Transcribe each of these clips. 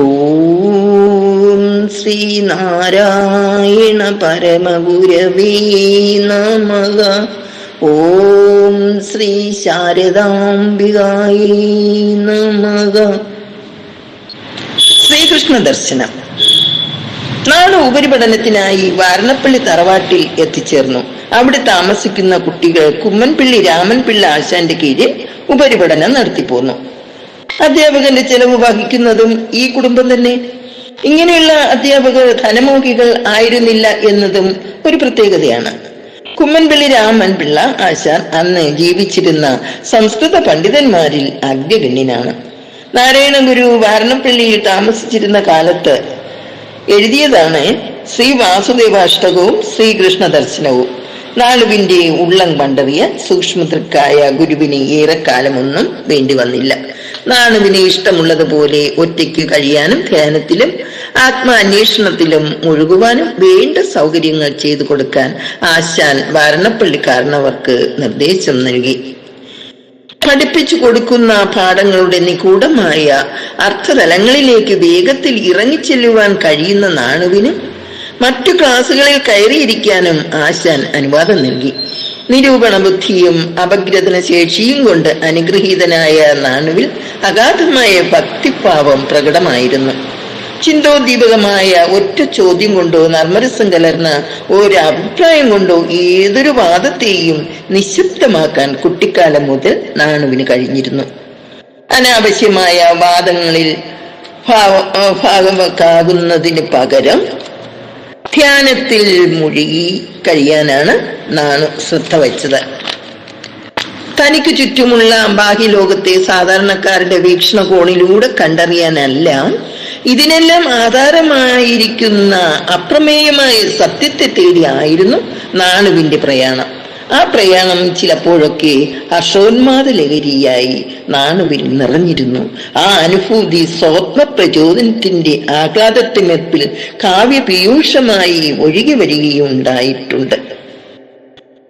ഓം ശ്രീനാരായണ പരമഗുരവീ നമക ഓം ശ്രീ ശാരദാംബികായി നമക ശ്രീകൃഷ്ണ ദർശനം നാളെ ഉപരിപഠനത്തിനായി വാരണപ്പള്ളി തറവാട്ടിൽ എത്തിച്ചേർന്നു. അവിടെ താമസിക്കുന്ന കുട്ടികൾ കുമ്മൻപിള്ളി രാമൻപിള്ള ആശാന്റെ കീഴിൽ ഉപരിപഠനം നടത്തിപ്പോന്നു. അധ്യാപകന്റെ ചെലവ് വഹിക്കുന്നതും ഈ കുടുംബം തന്നെ. ഇങ്ങനെയുള്ള അധ്യാപകർ ധനമോഹികൾ ആയിരുന്നില്ല എന്നതും ഒരു പ്രത്യേകതയാണ്. കുമ്മൻപിള്ളി രാമൻ പിള്ള ആശാൻ അന്ന് ജീവിച്ചിരുന്ന സംസ്കൃത പണ്ഡിതന്മാരിൽ അഗ്രഗണ്യനാണ്. നാരായണ ഗുരു വാരണപ്പള്ളിയിൽ താമസിച്ചിരുന്ന കാലത്ത് എഴുതിയതാണ് ശ്രീ വാസുദേവാഷ്ടകവും ശ്രീകൃഷ്ണ ദർശനവും നാളുവിന്റെ ഉള്ളം കണ്ടറിയ സൂക്ഷ്മതൃക്കായ ഗുരുവിന് ഏറെക്കാലമൊന്നും വേണ്ടി വന്നില്ല. നാണുവിന് ഇഷ്ടമുള്ളതുപോലെ ഒറ്റയ്ക്ക് കഴിയാനും ധ്യാനത്തിലും ആത്മാന്വേഷണത്തിലും മുഴുകുവാനും വേണ്ട സൗകര്യങ്ങൾ ചെയ്തു കൊടുക്കാൻ ആശാൻ വാരണപ്പള്ളിക്കാരനവർക്ക് നിർദ്ദേശം നൽകി. പഠിപ്പിച്ചു കൊടുക്കുന്ന പാഠങ്ങളുടെ നിഗൂഢമായ അർത്ഥതലങ്ങളിലേക്ക് വേഗത്തിൽ ഇറങ്ങിച്ചെല്ലുവാൻ കഴിയുന്ന നാണുവിന് മറ്റു ക്ലാസ്സുകളിൽ കയറിയിരിക്കാനും ആശാൻ അനുവാദം നൽകി. നിരൂപണ ബുദ്ധിയും അപഗ്രഥന ശേഷിയും കൊണ്ട് അനുഗ്രഹീതനായ നാണുവിൽ അഗാധമായ ഭക്തിഭാവം പ്രകടമായിരുന്നു. ചിന്തോദ്ദീപകമായ ഒറ്റ ചോദ്യം കൊണ്ടോ നർമ്മരസം കലർന്ന ഒരു അഭിപ്രായം കൊണ്ടോ ഏതൊരു വാദത്തെയും നിശബ്ദമാക്കാൻ കുട്ടിക്കാലം മുതൽ നാണുവിന് കഴിഞ്ഞിരുന്നു. അനാവശ്യമായ വാദങ്ങളിൽ ഭാഗമാകുന്നതിന് പകരം ധ്യാനത്തിൽ മുഴുകി കഴിയാനാണ് നാണു ശ്രദ്ധ വച്ചത് തനിക്ക് ചുറ്റുമുള്ള ബാഹ്യ ലോകത്തെ സാധാരണക്കാരുടെ വീക്ഷണകോണിലൂടെ കണ്ടറിയാനല്ല ഇതിനെല്ലാം ആധാരമായിരിക്കുന്ന അപ്രമേയമായ സത്യത്തെ തേടിയായിരുന്നു നാണുവിന്റെ പ്രയാണം. ആ പ്രയാണം ചിലപ്പോഴൊക്കെ ഹർഷോന്മാദ ലഹരിയായി നാണുവിൽ നിറഞ്ഞിരുന്നു. ആ അനുഭൂതി സ്വപ്ന പ്രചോദനത്തിന്റെ ആഹ്ലാദത്തിമെപ്പിൽ കാവ്യപീയൂഷമായി ഒഴുകി വരികയുണ്ടായിട്ടുണ്ട്.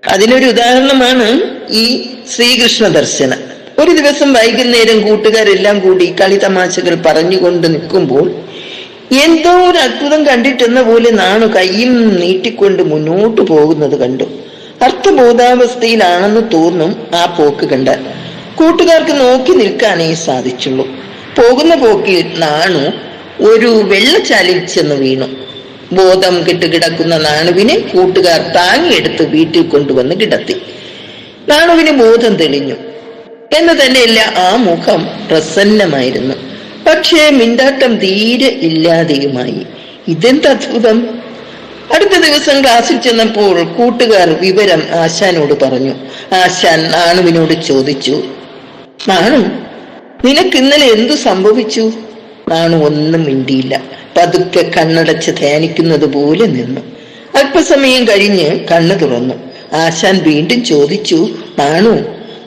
അതിനൊരു ഉദാഹരണമാണ് ഈ ശ്രീകൃഷ്ണ ദർശനം. ഒരു ദിവസം വൈകുന്നേരം കൂട്ടുകാരെല്ലാം കൂടി കളി തമാശകൾ പറഞ്ഞുകൊണ്ട് നിൽക്കുമ്പോൾ എന്തോ ഒരു അത്ഭുതം കണ്ടിട്ടെന്ന പോലെ നാണു കയ്യും നീട്ടിക്കൊണ്ട് മുന്നോട്ട് പോകുന്നത് കണ്ടു. അർത്ഥബോധാവസ്ഥയിലാണെന്ന് തോന്നും ആ പോക്ക് കണ്ട. കൂട്ടുകാർക്ക് നോക്കി നിൽക്കാനേ സാധിച്ചുള്ളൂ. പോകുന്ന പോക്കിൽ നാണു ഒരു വെള്ളച്ചാലിൽ ചെന്ന് വീണു. ബോധം കിട്ടുകിടക്കുന്ന നാണുവിനെ കൂട്ടുകാർ താങ്ങിയെടുത്ത് വീട്ടിൽ കൊണ്ടുവന്ന് കിടത്തി. നാണുവിന് ബോധം തെളിഞ്ഞു. എന്ന് തന്നെയല്ല ആ മുഖം പ്രസന്നമായിരുന്നു. പക്ഷേ മിണ്ടാട്ടം തീരെ ഇല്ലാതെയുമായി. ഇതെന്ത് അത്ഭുതം? അടുത്ത ദിവസം ക്ലാസ്സിൽ ചെന്നപ്പോൾ കൂട്ടുകാർ വിവരം ആശാനോട് പറഞ്ഞു. ആശാൻ നാണുവിനോട് ചോദിച്ചു നാണു നിനക്ക് ഇന്നലെ എന്തു സംഭവിച്ചു? നാണു ഒന്നും മിണ്ടിയില്ല. പതുക്കെ കണ്ണടച്ച് ധ്യാനിക്കുന്നത് പോലെ നിന്നു. അല്പസമയം കഴിഞ്ഞ് കണ്ണു തുറന്നു. ആശാൻ വീണ്ടും ചോദിച്ചു നാണു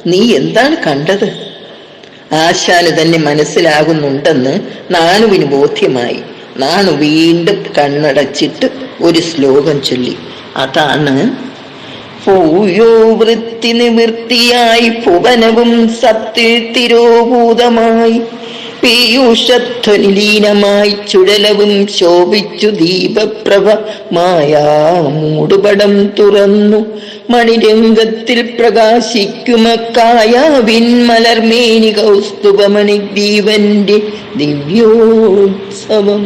നീ എന്താണ് കണ്ടത്? ആശാന് തന്നെ മനസ്സിലാകുന്നുണ്ടെന്ന് നാണുവിന് ബോധ്യമായി. നാണു വീണ്ടും കണ്ണടച്ചിട്ട് ഒരു ശ്ലോകം ചൊല്ലി. അതാണ് പൂയോ വൃത്തി നിവൃത്തിയായി ഭുവനവും സത്തിൽ തിരോഭൂതമായി പീയൂഷധ്വനിലീനമായി ചുഴലവും ശോഭിച്ചു ദീപപ്രഭ മായാ മൂടുപടം തുറന്നു. മണിരംഗത്തിൽ പ്രകാശിക്കുമക്കായാവിൻ മലർമേനി കൗസ്തുഭമണി ദീപന്റെ ദിവ്യോത്സവം.